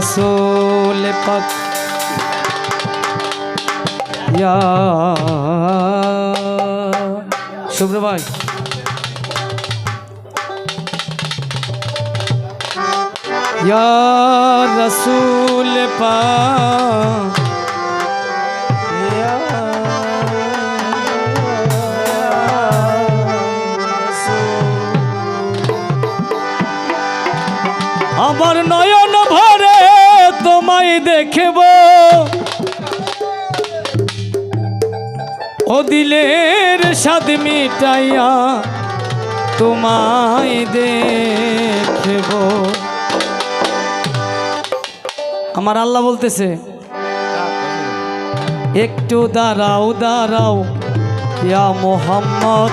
রসুল পাক। ইয়া। শুভ্র ভাই। রসুল ইয়া আমার নয়ন তোমায় দেখব। ও দিলের স্বাদ মিটাইয়া তোমায় দেখব। আমার আল্লাহ বলতেছে, একটু দাঁড়াও দাঁড়াও, ইয়া মোহাম্মদ।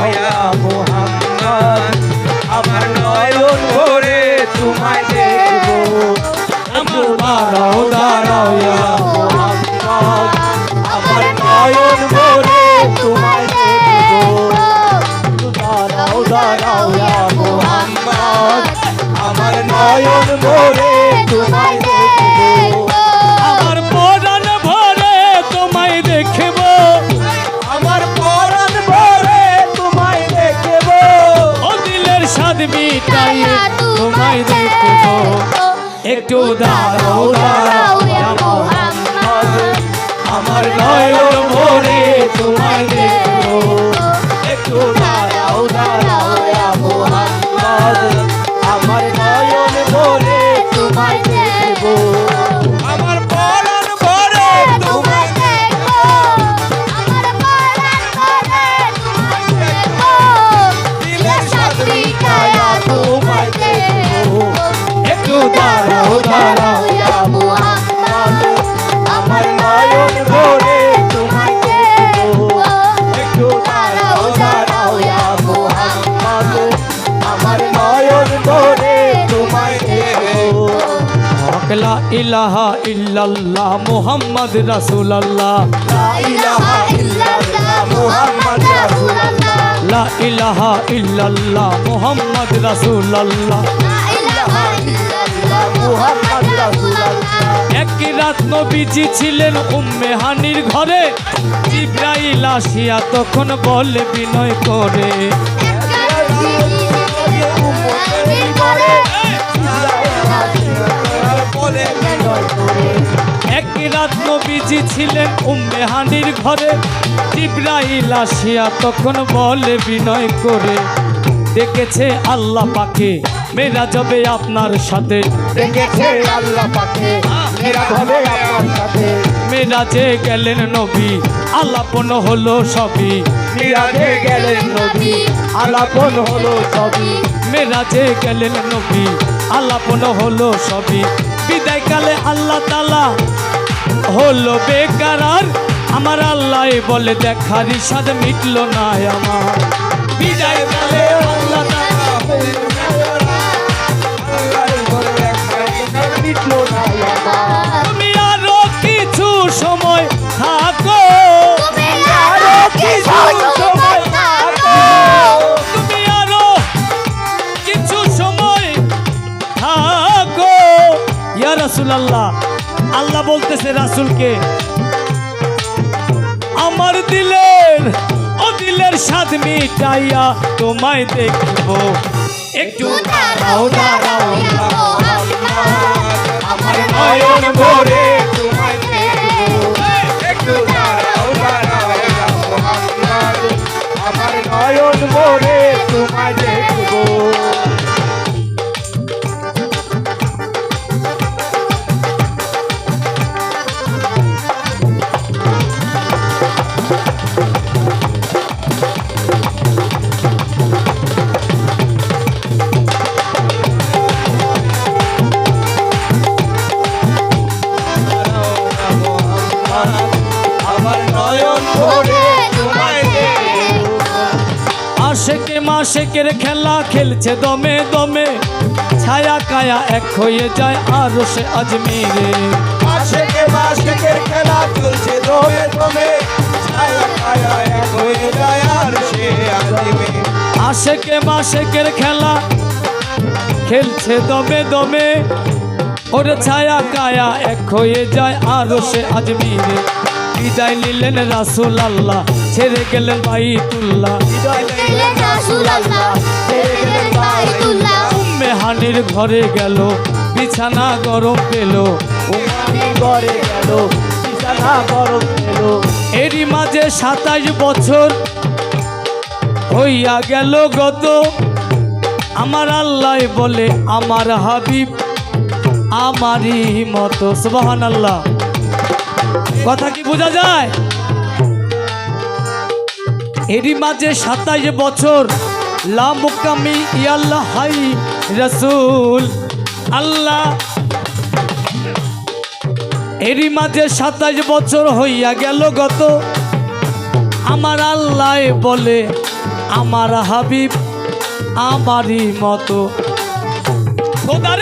একটু দাঁড়াও ইলাহা ইল্লাল্লাহ মুহাম্মদ রাসূলুল্লাহ। লা ইলাহা ইল্লাল্লাহ মুহাম্মদ রাসূলুল্লাহ। লা ইলাহা ইল্লাল্লাহ মুহাম্মদ রাসূলুল্লাহ। ইলাহা ইল্লাল্লাহ মুহাম্মদ রাসূলুল্লাহ। এক রাত নবীজি ছিলেন উম্মে হানির ঘরে। জিব্রাইল আসিয়া তখন বলে বিনয় করে। এক রাত নবীজি ছিলেন উম্মে হানির ঘরে। জিব্রাইল আসিয়া তখন বলে বিনয় করে দেখেছে আল্লাহ পাকে মেরা যাবে আপনার সাথে। দেখেছে আল্লাহ পাকে মেরা হবে আপনার সাথে। মেরাজে গেলেন নবী আলাপন হলো সবই। মিরাজে গেলেন নবী আলাপন হলো সবই। মেরাজে গেলেন নবী, আলাপন হলো সবই। বিদায় কালে আল্লাহ তালা হলো বেকার আমার আল্লাহ বলে দেখার ইসাদ মিটল না আমার। বিদায় কালে আল্লাহ তাআলা মিটলো না ইয়া রাসূলুল্লাহ। আল্লাহ বলতেছে রাসুলকে আমার দিলের ও দিলের স্বাদ মিটাইয়া তোমায় দেখব। একটু দাঁড়াও দাঁড়াও আমার নয়ন ভরে মাসেকের খেলা খেলছে দমে দমে। ছায়া কায়া এক হয়ে যায় আর সে আজমিরে। আশেকে মাশেকের খেলা চলছে দমে দমে। ছায়া ছায়া এক হয়ে যায় আর সে আদিমে আশেকে খেলা খেলছে দমে দমে। ওরে ছায়া কায়া এক হয়ে যায় আর সে আজমিরে। বিদায় নিলেন রাসুল আল্লাহ ছেড়ে গেলেন বাইতুল্লাহ। ছেড়ে গেলেন বাইতুল্লাহ। মেহানির ঘরে গেল বিছানা গরম পেল। ঘরে গেল বিছানা গরম এলো এরই মাঝে সাতাশ বছর হইয়া গেল গত আমার আল্লাহ বলে আমার হাবিব আমারই মতো সুবাহান আল্লাহ কথা কি বোঝা যায়? এরই মাঝে সাতাইশ বছর লামুকামি ইয়াল্লাহ হাই রসুল, আল্লাহ। এরই মাঝে সাতাশ বছর হইয়া গেল গত। আমার আল্লাহ বলে, আমার হাবিব আমারই মতো। খোদার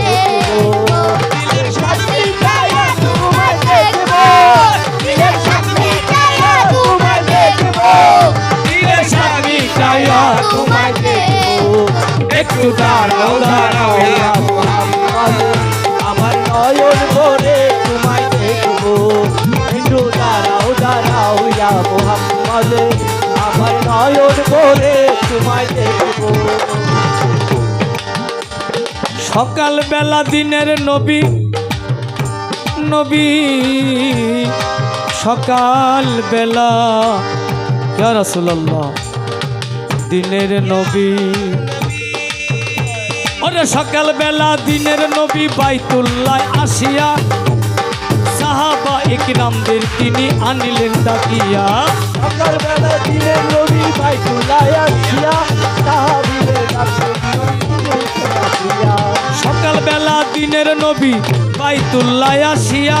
একটু দাঁড়াও দাঁড়াও আমার নয়ন ভরে তোমায় দেখব একটু দাঁড়াও দাঁড়াও ইয়া আমার নয়ন ভরে তোমায় দেখব সকাল বেলা দিনের নবী নবী সকাল বেলা রাসূলুল্লাহ, দিনের নবী ওরে সকাল বেলা দিনের নবী বাইতুল্লাহ আসিয়া সাহাবা ইকরামদের তিনি আনিলেন ডাকিয়া সকাল বেলা দিনের নবী বাইতুল্লাহ আসিয়া তাহাবিলের কাছে সকাল বেলা দিনের নবী বাইতুল্লাহ আসিয়া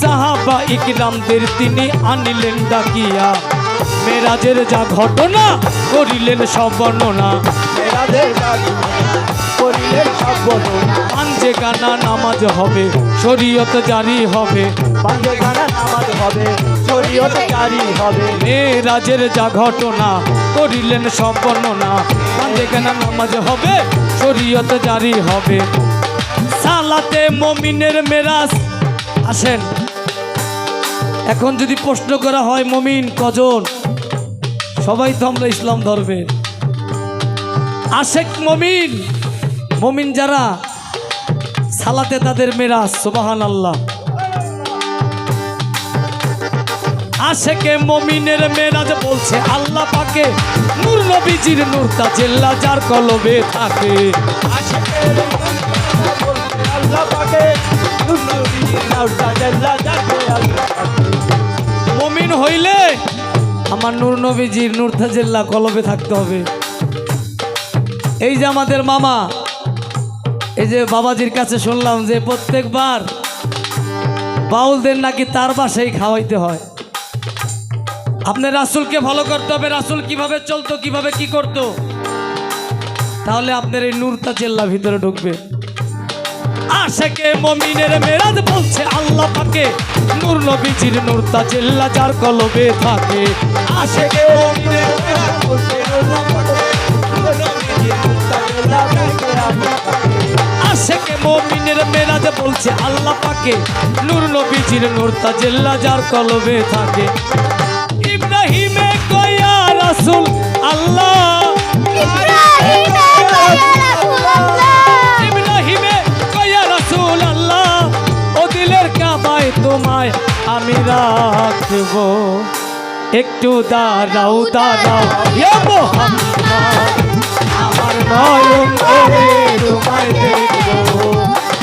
সাহাবা ইকরামদের তিনি আনিলেন ডাকিয়া মেরাজের যা ঘটনা করিলেন সব বর্ণনা। দাবি করিলেন সব বর্ণনা পাঞ্জে গানা নামাজ হবে শরীয়ত জারি হবে। পাঞ্জে গানা নামাজ হবে শরীয়ত জারি হবে। মেরাজের যা ঘটনা করিলেন বর্ণনা। পাঞ্জে গানা নামাজ হবে শরীয়ত জারি হবে। সালাতে মমিনের মেরাজ। আসেন। এখন যদি প্রশ্ন করা হয় মমিন কজন? সবাই তো আমরা ইসলাম ধর্মের। আশেক মমিন মমিন যারা সালাতে তাদের মেরাজ সুবাহান আল্লাহ আশেকে মমিনের মেরাজ বলছে, আল্লাহ পাকে নূর নবীজির নূরতা জেল্লা যার কলবে থাকে। মমিন হইলে আমার নূর নবীজির নূরতা জেল্লা কলবে থাকতে হবে। এই যে আমাদের মামা, এই যে বাবাজির কাছে শুনলাম যে প্রত্যেকবার বাউলদের নাকি তার বাসায় খাওয়াইতে হয়। আপনার রাসুলকে ফলো করতে হবে, রাসুল কীভাবে চলতো, কীভাবে কি করতো? তাহলে আপনার এই নূরটা চেল্লা ভিতরে ঢুকবে। আশেকে মমিনের মেরাজ বলছে আল্লাহ পাকে। নূর নবীজির নূরতা চেল্লা যার কলবে থাকে। আশেকে মুমিনের মেরাজ বলছে আল্লাহ পাকে। আশেকে মমিনের মেরাজ বলছে আল্লাহ পাকে। নূর নবীজির নূরতা চেল্লা যার কলবে থাকে। ইব্রাহিমে কয়া রাসুল, আল্লাহ। ইব্রাহিমে কয়া রাসূল, আল্লাহ। ও দিলের কাবায় তোমায় আমি রাখব। একটু দাঁড়াও দাঁড়াও। মোহাম্মদ, আমার নয়ন তোমায়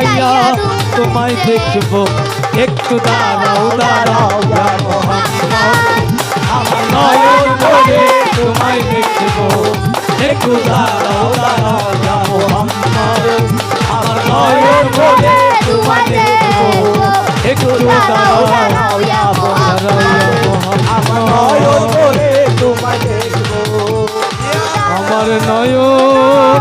মিটাইয়া তোমায় দেখব। একটু দাঁড়াও দাঁড়াও। আমার নয়ন ভরে তোমায় দেখব। একটু দাঁড়াও দাঁড়াও আমার নয়ন ভরে তোমায় দেখব। একটু দাঁড়াও দাঁড়াও আমার নয়ন করে তোমায় দেখব। আমার নয়ন